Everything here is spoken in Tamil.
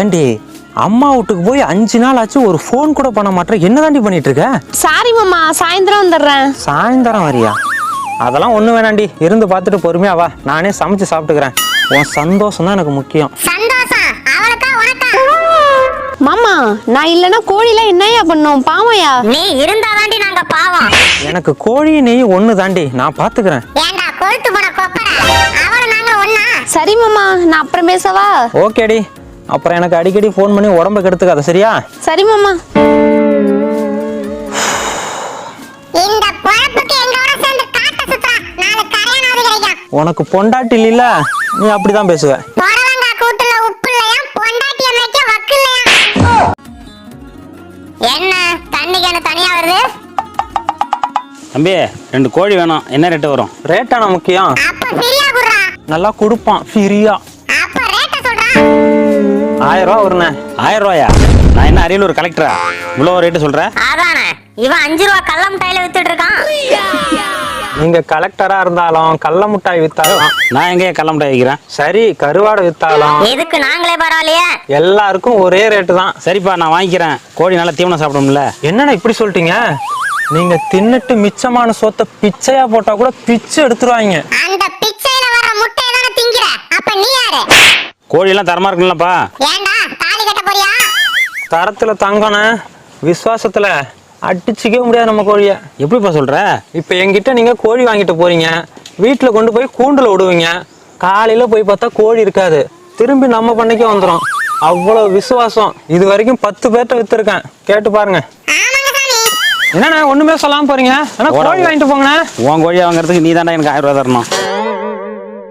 ஏண்டி அம்மா வீட்டுக்கு போய் அஞ்சு நாள் ஆச்சு ஒரு ஃபோன் கூட பண்ண மாட்டேன் என்ன தாண்டி பண்ணிட்டு இருக்க சாரி மாமா சாயந்தரம் வந்துடுறேன். சாயந்தரம் வரியா? அதெல்லாம் ஒண்ணு வேணாண்டி. இருந்து பார்த்துட்டு பொறுமையா வா. நானே சமைச்சு சாப்பிட்டுக்கிறேன். உன் சந்தோஷம் தான் எனக்கு முக்கியம். சந்தோஷம். அவளுக்கா உனக்கா? மாமா நான் இல்லைன்னா கோழிலாம் என்னையா பண்ணும்? பாவையா நீ இருந்தாதாண்டி நாங்க பாவம். எனக்கு கோழி நெய் ஒன்று தாண்டி. நான் பார்த்துக்கிறேன். ஏண்டா கொழுத்து போன கொப்பர? அவளும் நாங்க ஒண்ணா? சரி மாமா நான் அப்புறம் பேசவா ஓகேடி. அப்புறம் எனக்கு அடிக்கடி ஃபோன் பண்ணி உடம்ப கெடுத்துக்காத சரியா? சரி மாமா. இந்த பொழப்புக்கு எங்களோட சேர்ந்து காட்ட சுத்துறா நாலு கரையானாவது கிடைக்கும். உனக்கு பொண்டாட்டி இல்ல நீ அப்படிதான் பேசுவ. புடலங்கா கூட்டுல உப்பு இல்லையா? பொண்டாட்டிய மேய்க்க வக்கு இல்லையா? என்ன? தண்ணி கேன தனியா வருது? தம்பி ரெண்டு கோழி வேணும். என்ன ரேட்டு வரும்? ரேட்டான முக்கியம்? அப்ப ஃப்ரீயா குடுறா. நல்லா கொடுப்பான் ஃப்ரீயா. அப்ப ரேட்ட சொல்றா. ஆயிரம் ரூபா வருண்ணே ஆயிரம் ரூபாயா? நான் என்ன அரியலூர் கலெக்டரா இவ்வளோ ரேட்டு சொல்கிறேன் அதானே இவன் அஞ்சு ரூபா கள்ள மிட்டாயில வித்துட்டு இருக்கான். நீங்க கலெக்டரா இருந்தாலும் கள்ள முட்டாய் வித்தாலும் நான் எங்கேயே கள்ள மிட்டாய் வைக்கிறேன்? சரி கருவாடை வித்தாலும் எதுக்கு நாங்களே பரவாயில்லையே? எல்லாருக்கும் ஒரே ரேட்டு தான். சரிப்பா நான் வாங்கிக்கிறேன். கோழி நல்லா தீவனம் சாப்பிடும்ல. என்னண்ணா இப்படி சொல்லிட்டீங்க? நீங்க தின்னுட்டு மிச்சமான சொத்தை பிச்சையா போட்டா கூட பிச்சை எடுத்துருவாங்க. அந்த பிச்சையில வர முட்டையை தானே திங்கிற? அப்ப நீ யாரு? கோழியெல்லாம் தரமா இருக்குல்லப்பா ஏண்டா தாலி கட்ட போறியா? தரத்துல தங்கண்ணே விசுவாசத்துல அடிச்சுக்கவே முடியாது நம்ம கோழிய. எப்படிப்பா சொல்ற? இப்போ என்கிட்ட நீங்க கோழி வாங்கிட்டு போறீங்க. வீட்டுல கொண்டு போய் கூண்டுல விடுவீங்க. காலையில போய் பார்த்தா கோழி இருக்காது. திரும்பி நம்ம பண்ணைக்கு வந்துடும் அவ்வளவு விசுவாசம். இது வரைக்கும் பத்து பேர்ட்ட வித்துருக்கேன். கேட்டு பாருங்க. ஆமாங்க சாமி. என்னண்ணே ஒண்ணுமே சொல்லாம போறீங்க? ஆனா கோழி வாங்கிட்டு போங்கண்ணே. உன் கோழியை வாங்குறதுக்கு நீ தாண்டா எனக்கு ஆயிரம் ரூபா தரணும்.